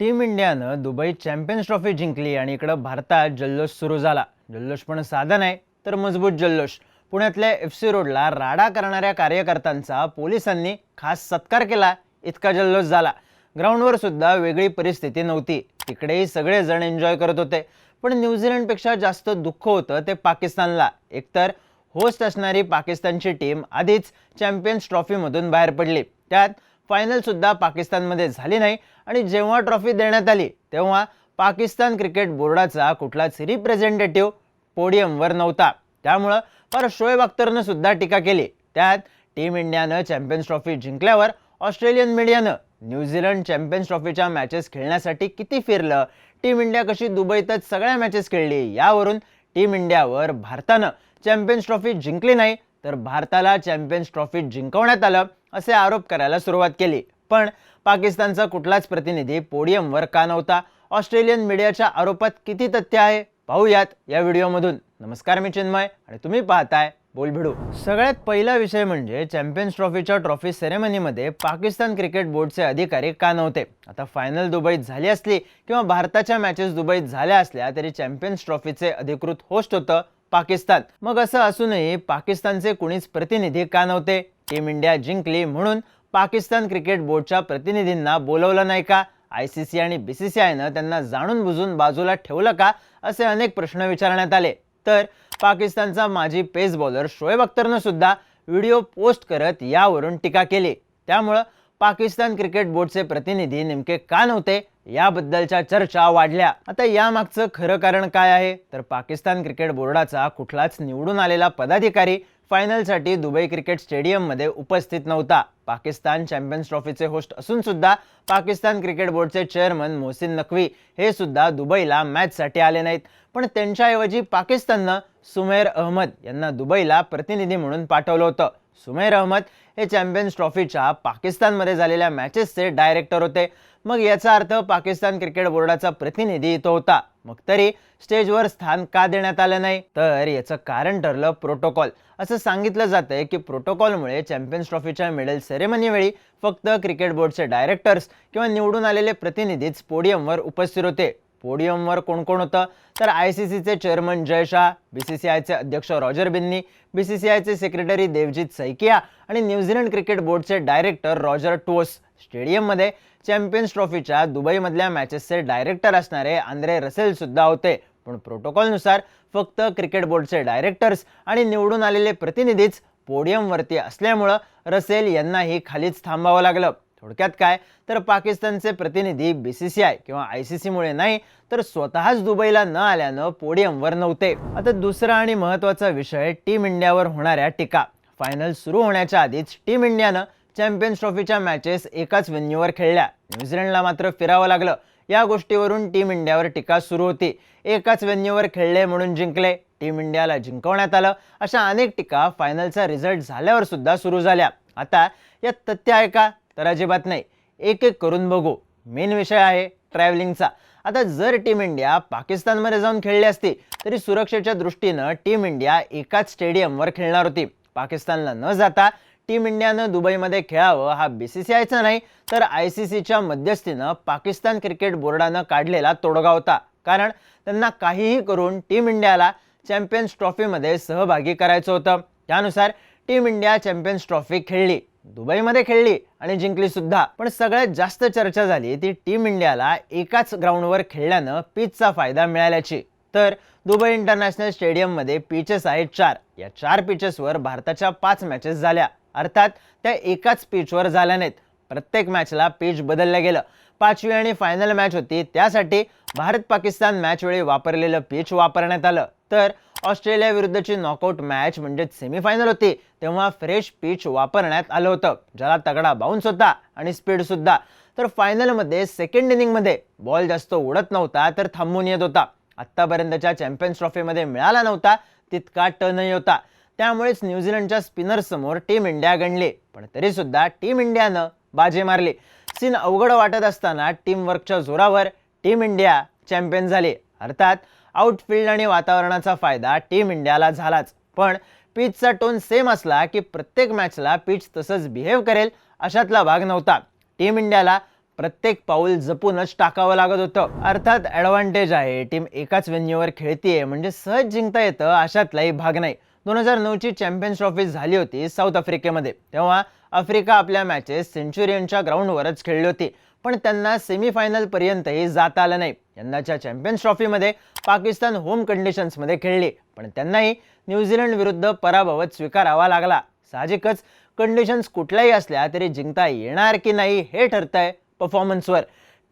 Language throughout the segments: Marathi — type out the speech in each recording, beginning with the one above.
टीम इंडियानं दुबई चॅम्पियन्स ट्रॉफी जिंकली आणि इकडं भारतात जल्लोष सुरू झाला. जल्लोष पण साधा नाही तर मजबूत जल्लोष. पुण्यातल्या एफ सी रोडला राडा करणाऱ्या कार्यकर्त्यांचा पोलिसांनी खास सत्कार केला इतका जल्लोष झाला. ग्राउंडवर सुद्धा वेगळी परिस्थिती नव्हती. तिकडेही सगळेजण एन्जॉय करत होते. पण न्यूझीलंडपेक्षा जास्त दुःख होतं ते पाकिस्तानला. एकतर होस्ट असणारी पाकिस्तानची टीम आधीच चॅम्पियन्स ट्रॉफीमधून बाहेर पडली. त्यात फायनलसुद्धा पाकिस्तानमध्ये झाली नाही आणि जेव्हा ट्रॉफी देण्यात आली तेव्हा पाकिस्तान क्रिकेट बोर्डाचा कुठलाच रिप्रेझेंटेटिव्ह पोडियमवर नव्हता. त्यामुळं पर शोएब अख्तरनं सुद्धा टीका केली. त्यात टीम इंडियानं चॅम्पियन्स ट्रॉफी जिंकल्यावर ऑस्ट्रेलियन मीडियानं न्यूझीलंड चॅम्पियन्स ट्रॉफीच्या मॅचेस खेळण्यासाठी किती फिरलं? टीम इंडिया कशी दुबईतच सगळ्या मॅचेस खेळली? यावरून टीम इंडियावर भारतानं चॅम्पियन्स ट्रॉफी जिंकली नाही तर भारताला चॅम्पियन्स ट्रॉफी जिंकवण्यात आलं असे आरोप करायला सुरुवात केली. पण पाकिस्तानचा कुठलाच प्रतिनिधी पोडियमवर का नव्हता? ऑस्ट्रेलियन मीडियाच्या आरोपात किती तथ्य आहे? पाहूयात या व्हिडिओमधून. नमस्कार मी चिन्मय आणि तुम्ही पाहताय बोल भिडू सगळ्यात पहिला विषय म्हणजे चॅम्पियन्स ट्रॉफीच्या ट्रॉफी सेरेमनीमध्ये पाकिस्तान क्रिकेट बोर्डचे अधिकारी का नव्हते? आता फायनल दुबईत झाली असली किंवा भारताच्या मॅचेस दुबईत झाल्या असल्या तरी चॅम्पियन्स ट्रॉफीचे अधिकृत होस्ट होतं पाकिस्तान. मग असं असूनही पाकिस्तानचे कुणीच प्रतिनिधी का नव्हते? टीम इंडिया जिंकली म्हणून पाकिस्तान क्रिकेट बोर्डच्या प्रतिनिधींना बोलवलं नाही का? आय सी सी आणि बी सी सी आयनं त्यांना जाणून बुजून बाजूला ठेवलं का? असे अनेक प्रश्न विचारण्यात आले. तर पाकिस्तानचा माजी पेस बॉलर शोएब अख्तरनं सुद्धा व्हिडिओ पोस्ट करत यावरून टीका केली. त्यामुळं पाकिस्तान क्रिकेट बोर्डचे प्रतिनिधी नेमके का नव्हते? याबद्दलच्या चर्चा वाढल्या. आता यामागचं खरं कारण काय आहे? तर पाकिस्तान क्रिकेट बोर्डाचा कुठलाच निवडून आलेला पदाधिकारी फायनलसाठी दुबई क्रिकेट स्टेडियममध्ये उपस्थित नव्हता. पाकिस्तान चॅम्पियन्स ट्रॉफीचे होस्ट असून सुद्धा पाकिस्तान क्रिकेट बोर्डचे चेअरमन मोहसिन नकवी हे सुद्धा दुबईला मॅचसाठी आले नाहीत. पण त्यांच्याऐवजी पाकिस्ताननं सुमेर अहमद यांना दुबईला प्रतिनिधी म्हणून पाठवलं होतं. सुमेर अहमद हे चॅम्पियन्स ट्रॉफीच्या पाकिस्तानमध्ये झालेल्या मॅचेसचे डायरेक्टर होते. मग याचा अर्थ पाकिस्तान क्रिकेट बोर्डाचा प्रतिनिधी तो होता. मग तरी स्टेजवर स्थान का देण्यात आलं नाही? तर याचं कारण ठरलं प्रोटोकॉल. असं सांगितलं जातंय की प्रोटोकॉलमुळे चॅम्पियन्स ट्रॉफीच्या मेडल सेरेमनीवेळी फक्त क्रिकेट बोर्डचे डायरेक्टर्स किंवा निवडून आलेले प्रतिनिधीच पोडियमवर उपस्थित होते. पोडियमवर कोण कोण होतं? तर आय सी सीचे chairman Jay Shah B C C आयचे अध्यक्ष Roger Binny B C C आयचे सेक्रेटरी देवजीत सैकिया आणि न्यूझीलंड क्रिकेट बोर्डचे डायरेक्टर रॉजर टोस स्टेडियममध्ये. चॅम्पियन्स ट्रॉफीच्या दुबईमधल्या मॅचेसचे डायरेक्टर असणारे आंद्रे रसेलसुद्धा होते. पण प्रोटोकॉलनुसार फक्त क्रिकेट बोर्डचे डायरेक्टर्स आणि निवडून आलेले प्रतिनिधीच पोडियमवरती असल्यामुळं रसेल यांनाही खालीच थांबावं लागलं. थोडक्यात काय? तर पाकिस्तानचे प्रतिनिधी बी सी सी आय किंवा आय सी सीमुळे नाही तर स्वतःच दुबईला न आल्यानं पोडियमवर नव्हते. आता दुसरा आणि महत्त्वाचा विषय टीम इंडियावर होणाऱ्या टीका. फायनल सुरू होण्याच्या आधीच टीम इंडियानं चॅम्पियन्स ट्रॉफीच्या मॅचेस एकाच वेन्यूवर खेळल्या. न्यूझीलंडला मात्र फिरावं लागलं. या गोष्टीवरून टीम इंडियावर टीका सुरू होती. एकाच वेन्यूवर खेळले म्हणून जिंकले. टीम इंडियाला जिंकवण्यात आलं. अशा अनेक टीका फायनलचा रिझल्ट झाल्यावर सुद्धा सुरू झाल्या. आता यात तथ्य ऐका तर अजिबात नाही. एक एक करून बघू. मेन विषय आहे ट्रॅव्हलिंगचा आता जर टीम इंडिया पाकिस्तानमध्ये जाऊन खेळली असती तरी सुरक्षेच्या दृष्टीनं टीम इंडिया एकाच स्टेडियमवर खेळणार होती. पाकिस्तानला न जाता टीम इंडियानं दुबईमध्ये खेळावं हा बी सी सी आयचा नाही तर आय सी सीच्या मध्यस्थीनं पाकिस्तान क्रिकेट बोर्डानं काढलेला तोडगा होता. कारण त्यांना काहीही करून टीम इंडियाला चॅम्पियन्स ट्रॉफीमध्ये सहभागी करायचं होतं. त्यानुसार टीम इंडिया चॅम्पियन्स ट्रॉफी खेळली. दुबईमध्ये खेळली आणि जिंकली सुद्धा. पण सगळ्यात जास्त चर्चा झाली ती टीम इंडियाला एकाच ग्राउंडवर खेळल्यानं पिचचा फायदा मिळाल्याची. तर दुबई इंटरनॅशनल स्टेडियममध्ये पिचेस आहेत चार. या चार पिचेसवर भारताच्या पाच मॅचेस झाल्या. अर्थात त्या एकाच पिचवर झाल्या नाहीत. प्रत्येक मॅचला पिच बदललं गेलं. पाचवी आणि फायनल मॅच होती. त्यासाठी भारत पाकिस्तान मॅच वेळी वापरलेलं पिच वापरण्यात आलं. तर ऑस्ट्रेलिया विरुद्धची नॉकआउट मॅच म्हणजेच सेमीफायनल होती तेव्हा फ्रेश पिच वापरण्यात आलं होतं. ज्याला तगडा बाउन्स होता आणि स्पीड सुद्धा. तर फायनलमध्ये सेकंड इनिंगमध्ये बॉल जास्त उडत नव्हता तर थांबून येत होता. आत्तापर्यंतच्या चॅम्पियन्स ट्रॉफीमध्ये मिळाला नव्हता तितका टर्नही होता. त्यामुळेच न्यूझीलंडच्या स्पिनरसमोर टीम इंडिया गणली पण तरीसुद्धा टीम इंडियानं बाजी मारली. सीन अवघड वाटत असताना टीमवर्कच्या जोरावर टीम इंडिया चॅम्पियन झाली. अर्थात आउटफील्ड आणि वातावरणाचा फायदा टीम इंडियाला झालाच. पण पिचचा टोन सेम असला की प्रत्येक मॅचला पिच तसंच बिहेव करेल अशातला भाग नव्हता. टीम इंडियाला प्रत्येक पाऊल जपूनच टाकावं लागत होतं. अर्थात ॲडव्हान्टेज आहे. टीम एकाच वेन्यूवर खेळतीये म्हणजे सहज जिंकता येतं अशातलाही भाग नाही. दोन हजार नऊची चॅम्पियन्स ट्रॉफी झाली होती साऊथ आफ्रिकेमध्ये. तेव्हा आफ्रिका आपल्या मॅचेस सेंचुरियनच्या ग्राउंडवरच खेळली होती. पण त्यांना सेमीफायनलपर्यंतही जाता आलं नाही. यंदाच्या चॅम्पियन्स ट्रॉफीमध्ये पाकिस्तान होम कंडिशन्समध्ये खेळली. पण त्यांनाही न्यूझीलंड विरुद्ध पराभवच स्वीकारावा लागला. साहजिकच कंडिशन्स कुठल्याही असल्या तरी जिंकता येणार की नाही हे ठरतंय परफॉर्मन्सवर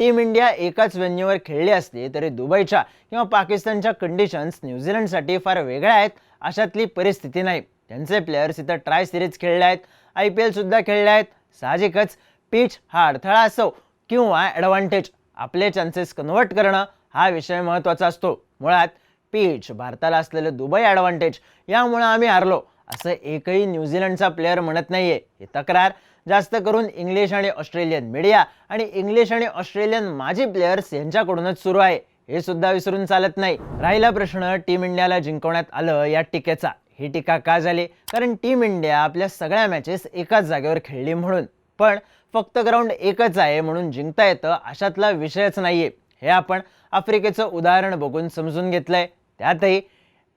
टीम इंडिया एकाच वेन्यूवर खेळली असली तरी दुबईच्या किंवा पाकिस्तानच्या कंडिशन्स न्यूझीलंडसाठी फार वेगळ्या आहेत अशातली परिस्थिती नाही. त्यांचे प्लेयर्स इथं ट्राय सिरीज खेळले आहेत. आय पी एलसुद्धा खेळले आहेत. साहजिकच पिच हा अडथळा असो किंवा ॲडव्हान्टेज आपले चान्सेस कन्वर्ट करणं हा विषय महत्त्वाचा असतो. मुळात पिच भारताला असलेलं दुबई ॲडव्हान्टेज यामुळं आम्ही हारलो असं एकही न्यूझीलंडचा प्लेअर म्हणत नाहीये. ही तक्रार जास्त करून इंग्लिश आणि ऑस्ट्रेलियन मीडिया आणि इंग्लिश आणि ऑस्ट्रेलियन माजी प्लेयर्स यांच्याकडूनच सुरू आहे. हे सुद्धा विसरून चालत नाही. राहिला प्रश्न टीम इंडियाला जिंकवण्यात आलं या टीकेचा. ही टीका का झाली? कारण टीम इंडिया आपल्या सगळ्या मॅचेस एकाच जागेवर खेळली म्हणून. पण फक्त ग्राउंड एकच आहे म्हणून जिंकता येतं अशातला विषयच नाहीये. हे आपण आफ्रिकेचं उदाहरण बघून समजून घेतलंय. त्यातही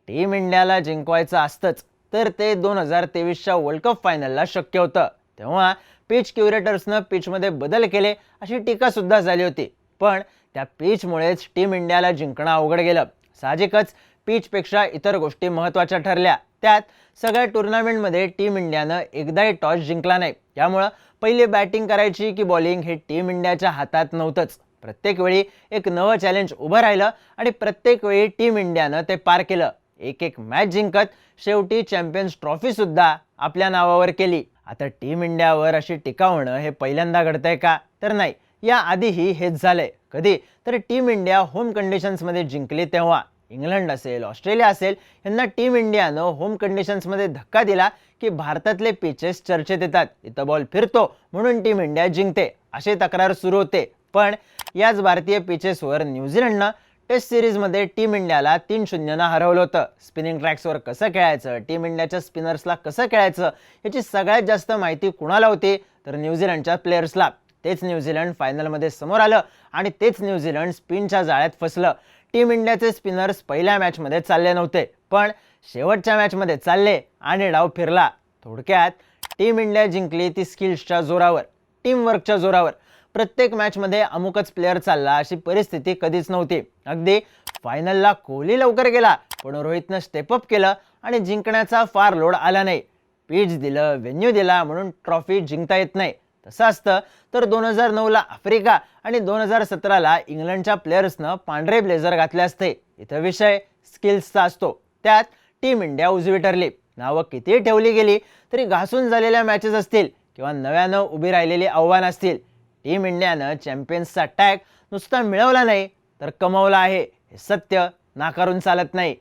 टीम इंडियाला जिंकवायचं असतंच. तर ते दोन हजार तेवीसच्या वर्ल्ड कप फायनलला शक्य होतं. तेव्हा पिच क्युरेटर्सनं पिचमध्ये बदल केले अशी टीकासुद्धा झाली होती. पण त्या पिचमुळेच टीम इंडियाला जिंकणं अवघड गेलं. साहजिकच पिचपेक्षा इतर गोष्टी महत्त्वाच्या ठरल्या. त्यात सगळ्या टुर्नामेंटमध्ये टीम इंडियानं एकदाही टॉस जिंकला नाही. त्यामुळं पहिली बॅटिंग करायची की बॉलिंग हे टीम इंडियाच्या हातात नव्हतंच. प्रत्येक वेळी एक नवं चॅलेंज उभं राहिलं आणि प्रत्येक वेळी टीम इंडियानं ते पार केलं. एक एक मॅच जिंकत शेवटी चॅम्पियन्स ट्रॉफीसुद्धा आपल्या नावावर केली. आता टीम इंडियावर अशी टीका होणं हे पहिल्यांदा घडतंय का? तर नाही. या आधीही हेच झालंय. कधी? तर टीम इंडिया होम कंडिशन्समध्ये जिंकली तेव्हा. इंग्लंड असेल ऑस्ट्रेलिया असेल यांना टीम इंडियानं होम कंडिशन्समध्ये धक्का दिला की भारतातले पिचेस चर्चेत येतात. इथं बॉल फिरतो म्हणून टीम इंडिया जिंकते. अशी तक्रार सुरू होते. पण याच भारतीय पिचेसवर न्यूझीलंडनं टेस्ट सिरीजमध्ये टीम इंडियाला तीन शून्यनं हरवलं होतं. स्पिनिंग ट्रॅक्सवर कसं खेळायचं टीम इंडियाच्या स्पिनर्सला कसं खेळायचं याची सगळ्यात जास्त माहिती कुणाला होती? तर न्यूझीलंडच्या प्लेयर्सला तेच न्यूझीलंड फायनलमध्ये समोर आलं आणि तेच न्यूझीलंड स्पिनच्या जाळ्यात फसलं. टीम इंडियाचे स्पिनर्स पहिल्या मॅचमध्ये चालले नव्हते पण शेवटच्या मॅचमध्ये चालले आणि डाव फिरला. थोडक्यात टीम इंडिया जिंकली ती स्किल्सच्या जोरावर टीमवर्कच्या जोरावर. प्रत्येक मॅचमध्ये अमुकच प्लेअर चालला अशी परिस्थिती कधीच नव्हती. अगदी फायनलला कोहली लवकर गेला पण रोहितनं स्टेपअप केलं आणि जिंकण्याचा फार लोड आला नाही. पीच दिलं व्हेन्यू दिला म्हणून ट्रॉफी जिंकता येत नाही. तसं असतं. तर दोन हजार नऊला आफ्रिका आणि दोन हजार सतराला इंग्लंडच्या प्लेयर्सनं पांढरे ब्लेझर घातले असते. इथं विषय स्किल्सचा असतो. त्यात टीम इंडिया उजवी ठरली. नावं कितीही ठेवली गेली तरी घासून झालेल्या मॅचेस असतील किंवा नव्यानं उभी राहिलेली आव्हानं असतील. टीम इंडियानं चॅम्पियन्सचा टॅग नुसता मिळवला नाही तर कमवला आहे. हे सत्य नाकारून चालत नाही.